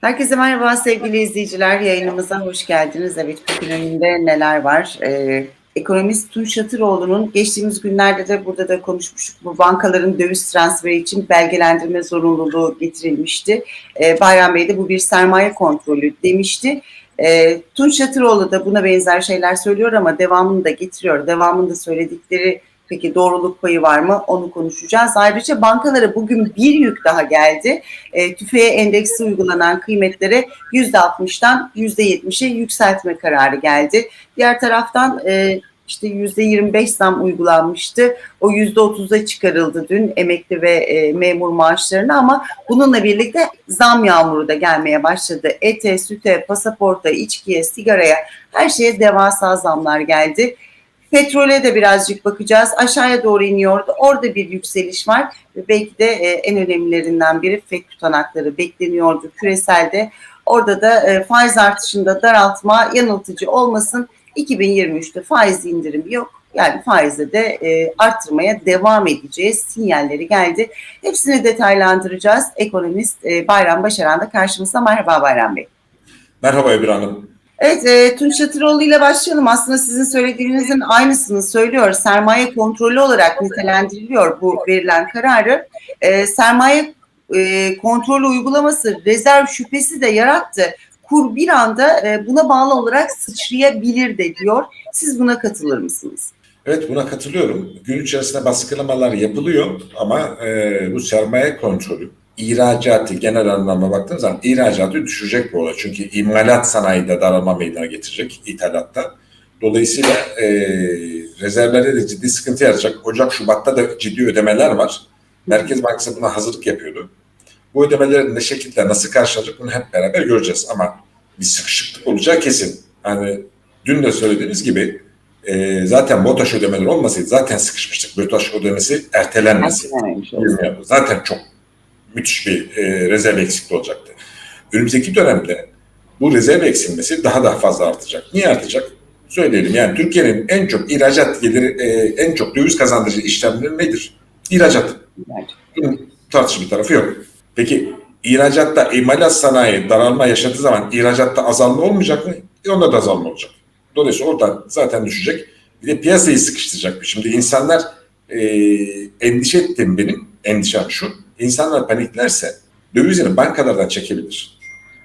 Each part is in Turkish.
Herkese merhaba sevgili izleyiciler. Yayınımıza hoş geldiniz. Evet bugün önünde neler var? Ee, ekonomist Tunç Şatıroğlu'nun geçtiğimiz günlerde de burada da konuşmuştuk. Bu bankaların döviz transferi için belgelendirme zorunluluğu getirilmişti. Ee, Bayram Bey de bu bir sermaye kontrolü demişti. Ee, Tunç Şatıroğlu da buna benzer şeyler söylüyor ama devamını da getiriyor. Devamında söyledikleri Peki doğruluk payı var mı? Onu konuşacağız. Ayrıca bankalara bugün bir yük daha geldi. E, tüfeğe endeksi uygulanan kıymetlere %60'dan %70'e yükseltme kararı geldi. Diğer taraftan e, işte %25 zam uygulanmıştı. O %30'a çıkarıldı dün emekli ve e, memur maaşlarına ama bununla birlikte zam yağmuru da gelmeye başladı. Ete, süte, pasaporta, içkiye, sigaraya her şeye devasa zamlar geldi. Petrole de birazcık bakacağız. Aşağıya doğru iniyordu. Orada bir yükseliş var. Belki de e, en önemlilerinden biri FED tutanakları bekleniyordu küreselde. Orada da e, faiz artışında daraltma yanıltıcı olmasın. 2023'te faiz indirimi yok. Yani faizi de e, arttırmaya devam edeceğiz. Sinyalleri geldi. Hepsini detaylandıracağız. Ekonomist e, Bayram Başaran da karşımızda. Merhaba Bayram Bey. Merhaba Ebru Hanım. Evet, e, Tunç Şatıroğlu ile başlayalım. Aslında sizin söylediğinizin aynısını söylüyor. Sermaye kontrolü olarak nitelendiriliyor bu verilen kararı. E, sermaye e, kontrolü uygulaması rezerv şüphesi de yarattı. Kur bir anda e, buna bağlı olarak sıçrayabilir de diyor. Siz buna katılır mısınız? Evet buna katılıyorum. Gün içerisinde baskılamalar yapılıyor ama e, bu sermaye kontrolü ihracatı genel anlamda baktığınız zaman ihracatı düşecek bu olay. Çünkü imalat sanayide daralma meydana getirecek ithalatta. Dolayısıyla e, rezervlere de ciddi sıkıntı yaratacak. Ocak, Şubat'ta da ciddi ödemeler var. Merkez Bankası buna hazırlık yapıyordu. Bu ödemelerin ne şekilde nasıl karşılanacak bunu hep beraber göreceğiz. Ama bir sıkışıklık olacağı kesin. Hani dün de söylediğimiz gibi e, zaten BOTAŞ ödemeleri olmasaydı zaten sıkışmıştık. BOTAŞ ödemesi ertelenmesi. Zaten çok müthiş bir e, rezerv eksikliği olacaktı. Önümüzdeki dönemde bu rezerv eksilmesi daha daha fazla artacak. Niye artacak? Söyleyelim yani Türkiye'nin en çok ihracat geliri, e, en çok döviz kazandırıcı işlemleri nedir? İhracat. Bunun tartışma bir tarafı yok. Peki ihracatta imalat sanayi daralma yaşadığı zaman ihracatta azalma olmayacak mı? E onda da azalma olacak. Dolayısıyla oradan zaten düşecek. Bir de piyasayı sıkıştıracak. Şimdi insanlar e, endişe ettim benim. Endişem şu. İnsanlar paniklerse dövizini bankalardan çekebilir.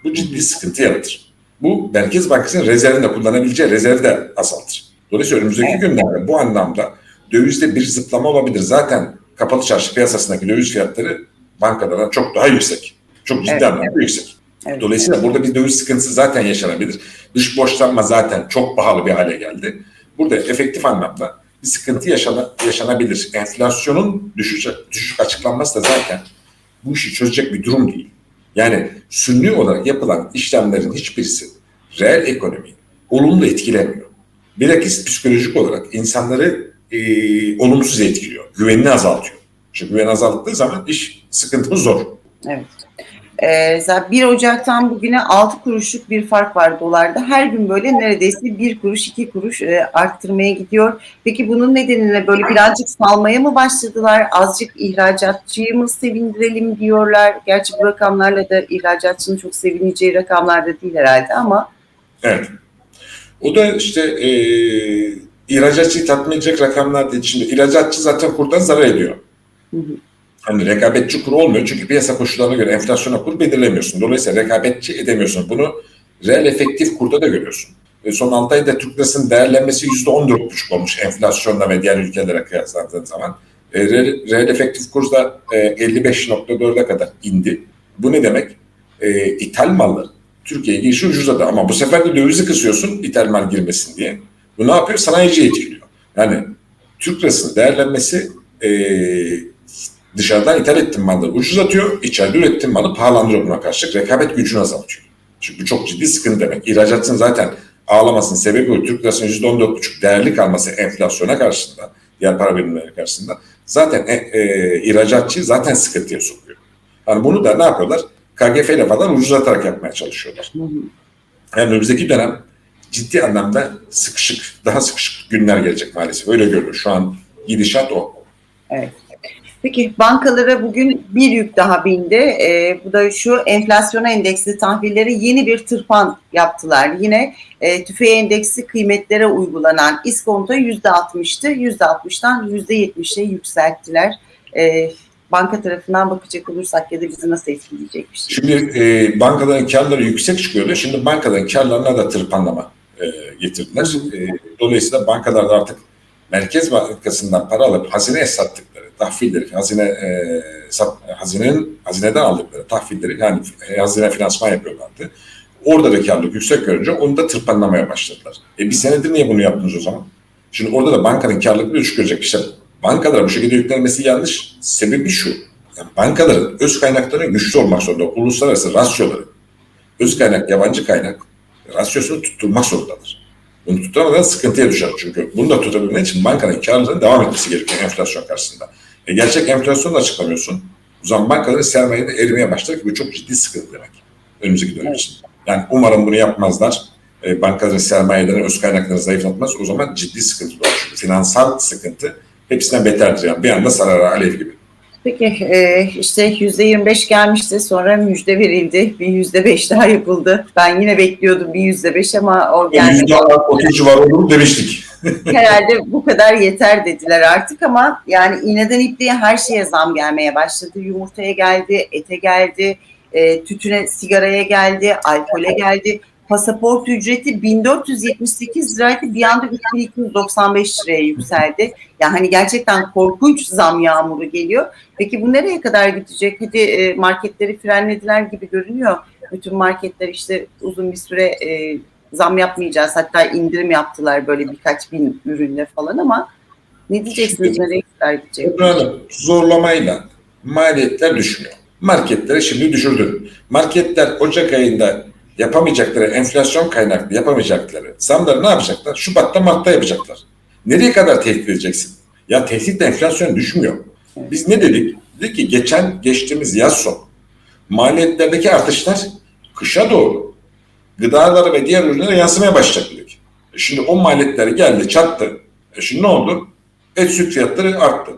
Bu ciddi sıkıntı yaratır. Bu Merkez Bankası'nın rezervinde kullanabileceği rezervi de azaltır. Dolayısıyla önümüzdeki günlerde bu anlamda dövizde bir zıplama olabilir. Zaten kapalı çarşı piyasasındaki döviz fiyatları bankalardan çok daha yüksek. Çok ciddi evet, anlamda yüksek. Evet, Dolayısıyla evet. burada bir döviz sıkıntısı zaten yaşanabilir. Dış borçlanma zaten çok pahalı bir hale geldi. Burada efektif anlamda bir sıkıntı yaşana, yaşanabilir. Enflasyonun düşüş, düşük açıklanması da zaten bu işi çözecek bir durum değil. Yani sünni olarak yapılan işlemlerin hiçbirisi reel ekonomiyi olumlu etkilemiyor. Bilakis psikolojik olarak insanları e, olumsuz etkiliyor. Güvenini azaltıyor. Çünkü güven azalttığı zaman iş sıkıntımız zor. Evet. Ee, 1 Ocak'tan bugüne 6 kuruşluk bir fark var dolarda. Her gün böyle neredeyse 1 kuruş 2 kuruş e, arttırmaya gidiyor. Peki bunun nedeniyle böyle birazcık salmaya mı başladılar? Azıcık ihracatçıyı mı sevindirelim diyorlar. Gerçi bu rakamlarla da ihracatçının çok sevineceği rakamlar da değil herhalde ama. Evet. O da işte e, ihracatçıyı tatmin edecek rakamlar değil. Şimdi ihracatçı zaten kurdan zarar ediyor. Hı hı hani rekabetçi kur olmuyor. Çünkü piyasa koşullarına göre enflasyona kur belirlemiyorsun. Dolayısıyla rekabetçi edemiyorsun. Bunu reel efektif kurda da görüyorsun. E son 6 ayda Türk lirasının değerlenmesi %14,5 olmuş enflasyonla ve diğer ülkelere kıyasladığın zaman. E, reel, reel efektif kur da e, 55.4'e kadar indi. Bu ne demek? E, ithal mallar Türkiye'ye girişi ucuzladı ama bu sefer de dövizi kısıyorsun ithal mal girmesin diye. Bu ne yapıyor? Sanayiciyi etkiliyor. Yani Türk lirasının değerlenmesi e, Dışarıdan ithal ettiğin malları ucuzlatıyor, içeride ürettiğin malı pahalandırıyor buna karşı. Rekabet gücünü azaltıyor. Çünkü bu çok ciddi sıkıntı demek. İhracatın zaten ağlamasının sebebi o. Türk lirasının %14,5 değerli kalması enflasyona karşısında, diğer para birimleri karşısında zaten e, e, ihracatçı zaten sıkıntıya sokuyor. Yani bunu da ne yapıyorlar? KGF ile falan ucuzlatarak yapmaya çalışıyorlar. Yani önümüzdeki dönem ciddi anlamda sıkışık, daha sıkışık günler gelecek maalesef. Öyle görünüyor. Şu an gidişat o. Evet. Peki bankalara bugün bir yük daha bindi. Ee, bu da şu enflasyona endeksli tahvilleri yeni bir tırpan yaptılar. Yine e, tüfeği endeksi kıymetlere uygulanan iskonto %60'tı. %60'dan %70'e yükselttiler. Ee, banka tarafından bakacak olursak ya da bizi nasıl etkileyecek bir şey? Şimdi e, bankaların karları yüksek çıkıyordu. Şimdi bankaların karlarına da tırpanlama e, getirdiler. Hı E, dolayısıyla bankalarda artık Merkez Bankası'ndan para alıp hazineye sattıkları tahvilleri, hazine e, sat, hazinenin hazineden aldıkları tahvilleri yani hazine finansman yapıyorlardı. Orada da karlılık yüksek görünce onu da tırpanlamaya başladılar. E bir senedir niye bunu yaptınız o zaman? Şimdi orada da bankanın karlılığı düşük görecek. İşte bankalara bu şekilde yüklenmesi yanlış. Sebebi şu. Yani bankaların öz kaynakları güçlü olmak zorunda. Uluslararası rasyoları, öz kaynak, yabancı kaynak rasyosunu tutturmak zorundadır. Bunu tutturamadan sıkıntıya düşer çünkü. Bunu da tutabilmek için bankanın karlılığının devam etmesi gerekiyor enflasyon karşısında. E gerçek enflasyonu da açıklamıyorsun. O zaman bankaların sermaye de erimeye başlar ki bu çok ciddi sıkıntı demek. Önümüzdeki dönem için. Yani umarım bunu yapmazlar. E, bankaların sermayelerini, öz kaynaklarını zayıflatmaz. O zaman ciddi sıkıntı doğar. Çünkü finansal sıkıntı hepsinden beterdir yani. Bir anda sarara alev gibi. Peki e, işte %25 gelmişti sonra müjde verildi. Bir %5 daha yapıldı. Ben yine bekliyordum bir %5 ama o gelmedi. Yüzde otuz var olur demiştik. Herhalde bu kadar yeter dediler artık ama yani iğneden ipliğe her şeye zam gelmeye başladı. Yumurtaya geldi, ete geldi, e, tütüne, sigaraya geldi, alkole geldi. Pasaport ücreti 1478 liraydı bir anda 3295 liraya yükseldi. Yani hani gerçekten korkunç zam yağmuru geliyor. Peki bu nereye kadar gidecek? Hadi e, marketleri frenlediler gibi görünüyor. Bütün marketler işte uzun bir süre e, zam yapmayacağız. Hatta indirim yaptılar böyle birkaç bin ürünle falan ama ne diyeceksiniz? Nereye kadar gidecek? Zorlamayla maliyetler düşmüyor. Marketleri şimdi düşürdün. Marketler Ocak ayında yapamayacakları, enflasyon kaynaklı yapamayacakları zamları ne yapacaklar? Şubat'ta, Mart'ta yapacaklar. Nereye kadar tehdit edeceksin? Ya tehditle enflasyon düşmüyor. Biz ne dedik? Dedik ki geçen geçtiğimiz yaz son maliyetlerdeki artışlar kışa doğru gıdalara ve diğer ürünlere yansımaya başlayacak dedik. E şimdi o maliyetler geldi, çattı. E şimdi ne oldu? Et süt fiyatları arttı.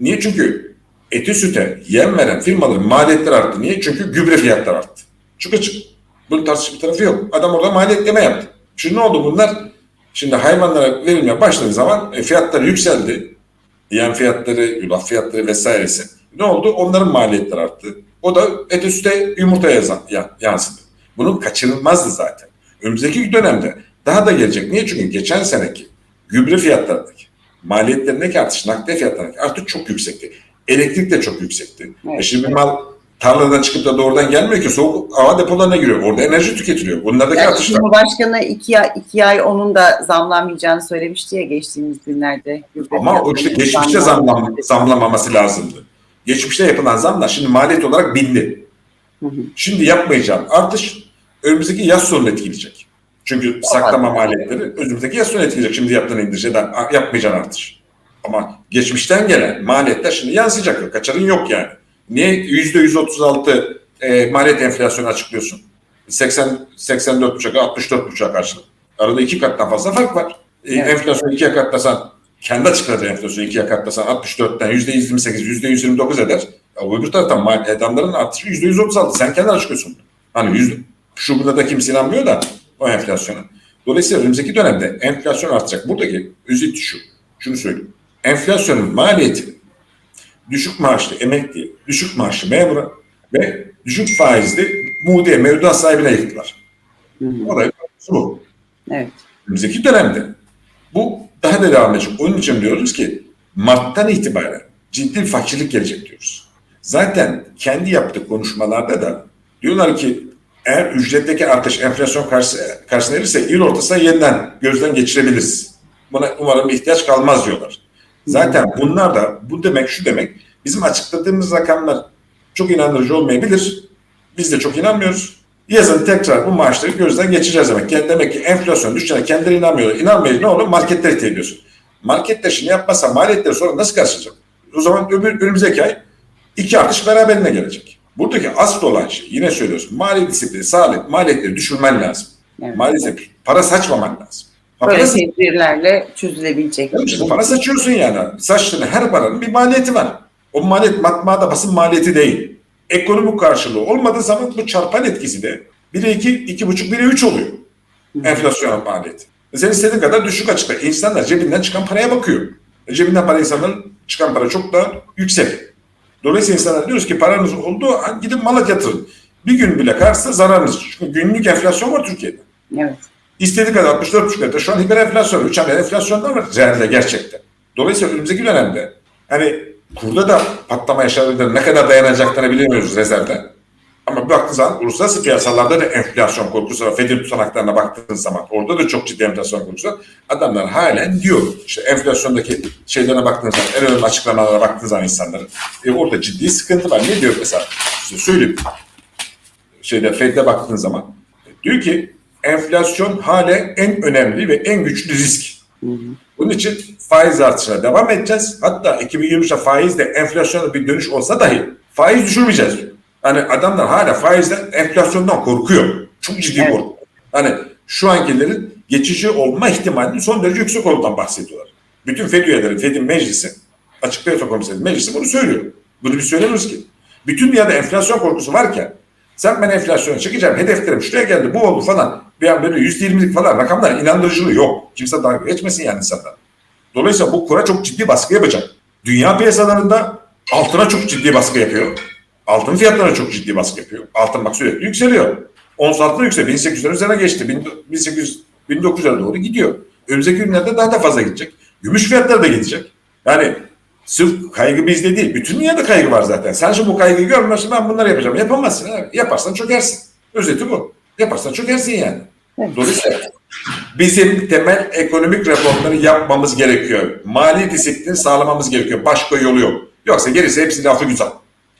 Niye? Çünkü eti süte yem veren firmaların maliyetleri arttı. Niye? Çünkü gübre fiyatları arttı. Çok açık. Bunun tartışma bir tarafı yok. Adam orada maliyetleme yaptı. Şimdi ne oldu bunlar? Şimdi hayvanlara verilmeye başladığı zaman e, fiyatları yükseldi. Yem fiyatları, yulaf fiyatları vesairesi. Ne oldu? Onların maliyetleri arttı. O da ete süte yumurtaya yansıdı. Bunun kaçınılmazdı zaten. Önümüzdeki dönemde daha da gelecek. Niye? Çünkü geçen seneki gübre fiyatlarındaki maliyetlerindeki artış, nakliye fiyatlarındaki artış çok yüksekti. Elektrik de çok yüksekti. Evet. E şimdi bir mal tarladan çıkıp da doğrudan gelmiyor ki soğuk hava depolarına giriyor. Orada enerji tüketiliyor. Bunlardaki Yani artışlar. Cumhurbaşkanı iki, ay- iki ay onun da zamlanmayacağını söylemişti ya geçtiğimiz günlerde. Ama o işte geçmişte zamlam, zamlamaması lazımdı. Geçmişte yapılan zamlar şimdi maliyet olarak bindi. Hı hı. Şimdi yapmayacağım artış önümüzdeki yaz sonunu etkileyecek. Çünkü saklama maliyetleri önümüzdeki yaz sonunu etkileyecek. Şimdi yaptığın da yapmayacağın artış. Ama geçmişten gelen maliyetler şimdi yansıyacak. Kaçarın yok yani. Niye yüzde 136 e, maliyet enflasyonu açıklıyorsun? 80 84,5'a 64,5'a karşılık. Arada iki kattan fazla fark var. E, Evet. Enflasyonu ikiye katlasan kendi açıkladığı enflasyonu ikiye katlasan 64'ten yüzde 128, yüzde 129 eder. Ya öbür taraftan mal- adamların artışı yüzde 136. Sen kendin açıklıyorsun. Hani yüzde, şu burada da kimse inanmıyor da o enflasyona. Dolayısıyla önümüzdeki dönemde enflasyon artacak. Buradaki özet şu. Şunu söyleyeyim. Enflasyonun maliyeti düşük maaşlı emekli, düşük maaşlı memura ve düşük faizli mudiye, mevduat sahibine yıktılar. Olay bu. Evet. Önümüzdeki dönemde bu daha da devam edecek. Onun için diyoruz ki Mart'tan itibaren ciddi bir fakirlik gelecek diyoruz. Zaten kendi yaptığı konuşmalarda da diyorlar ki eğer ücretteki artış enflasyon karşı, karşısına gelirse yıl ortasına yeniden gözden geçirebiliriz. Buna umarım ihtiyaç kalmaz diyorlar. Zaten bunlar da bu demek şu demek bizim açıkladığımız rakamlar çok inandırıcı olmayabilir. Biz de çok inanmıyoruz. Yazın tekrar bu maaşları gözden geçireceğiz demek. Yani demek ki enflasyon düşeceğine kendileri inanmıyorlar. İnanmayınca ne olur? Marketleri ithal ediyorsun. Marketler şimdi yapmazsa maliyetleri sonra nasıl karşılayacak? O zaman öbür, önümüzdeki ay iki artış beraberine gelecek. Buradaki asıl olan şey yine söylüyoruz. Mali disiplini, sağlık, maliyetleri düşürmen lazım. Evet. Maalesef para saçmaman lazım. Böyle tedbirlerle çözülebilecek. işte para saçıyorsun yani. Saçtığın her paranın bir maliyeti var. O maliyet matbaada basın maliyeti değil. Ekonomik karşılığı olmadığı zaman bu çarpan etkisi de 1'e 2, 2,5, 1'e 3 oluyor. Enflasyon maliyeti. Sen istediğin kadar düşük açıkla. İnsanlar cebinden çıkan paraya bakıyor. E, Cebinden para insanların çıkan para çok daha yüksek. Dolayısıyla insanlar diyoruz ki paranız olduğu an gidin mala yatırın. Bir gün bile karşısa zararınız. Çünkü günlük enflasyon var Türkiye'de. Evet. İstediği kadar 64 lirada şu an hiper enflasyon, 3 ayda enflasyonda var realde gerçekten. Dolayısıyla önümüzdeki dönemde hani kurda da patlama yaşanabilir ne kadar dayanacaklarını bilemiyoruz rezervden. Ama bir baktığın zaman uluslararası piyasalarda da enflasyon korkusu var. Fed'in tutanaklarına baktığın zaman orada da çok ciddi enflasyon korkusu var. Adamlar halen diyor işte enflasyondaki şeylerine baktığın zaman en önemli açıklamalara baktığın zaman insanların e, orada ciddi sıkıntı var. Ne diyor mesela? İşte söyleyeyim. Şeyde Fed'de baktığın zaman diyor ki enflasyon hale en önemli ve en güçlü risk. Bunun için faiz artışına devam edeceğiz. Hatta 2023'te faizde enflasyona bir dönüş olsa dahi faiz düşürmeyeceğiz. Hani adamlar hala faizden enflasyondan korkuyor. Çok ciddi Evet. korku. Hani şu ankilerin geçici olma ihtimalinin son derece yüksek olduğundan bahsediyorlar. Bütün FED üyeleri, FED'in meclisi, açık piyasa komisyonu meclisi bunu söylüyor. Bunu biz söylemiyoruz ki. Bütün dünyada enflasyon korkusu varken sen ben enflasyonu çekeceğim, hedeflerim şuraya geldi, bu oldu falan. Bir an böyle %20'lik falan rakamlar inandırıcılığı yok. Kimse dalga geçmesin yani insanlar. Dolayısıyla bu kura çok ciddi baskı yapacak. Dünya piyasalarında altına çok ciddi baskı yapıyor. Altın fiyatlarına çok ciddi baskı yapıyor. Altın bak sürekli yükseliyor. Ons altına yükseliyor. 1800'lerin üzerine geçti. 1800, 1900'lere doğru gidiyor. Önümüzdeki günlerde daha da fazla gidecek. Gümüş fiyatları da gidecek. Yani sırf kaygı bizde değil. Bütün dünyada kaygı var zaten. Sen şimdi bu kaygıyı görmüyorsun ben bunları yapacağım. Yapamazsın abi. Yaparsan çökersin. Özeti bu. Yaparsan çökersin yani. Dolayısıyla bizim temel ekonomik reformları yapmamız gerekiyor. Mali disiplin sağlamamız gerekiyor. Başka yolu yok. Yoksa gerisi hepsi lafı güzel.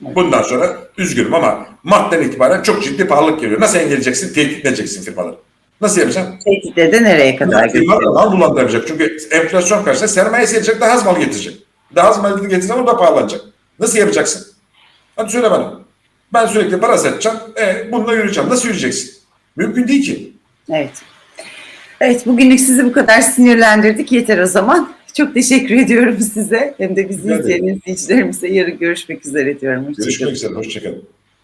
Bundan sonra üzgünüm ama Mart'tan itibaren çok ciddi pahalılık geliyor. Nasıl engelleyeceksin? Tehdit edeceksin firmaları. Nasıl yapacaksın? Tehditle de nereye kadar götürüyor? mal bulandıracak. Çünkü enflasyon karşısında sermaye gelecek, daha az mal getirecek. Daha az mal getirecek o da pahalanacak. Nasıl yapacaksın? Hadi söyle bana. Ben sürekli para satacağım. E, bununla yürüyeceğim. Nasıl yürüyeceksin? Mümkün değil ki. Evet. Evet bugünlük sizi bu kadar sinirlendirdik. Yeter o zaman. Çok teşekkür ediyorum size. Hem de bizi izleyen izleyicilerimize yarın görüşmek üzere diyorum. Hoşçakalın. Görüşmek üzere. Hoşçakalın.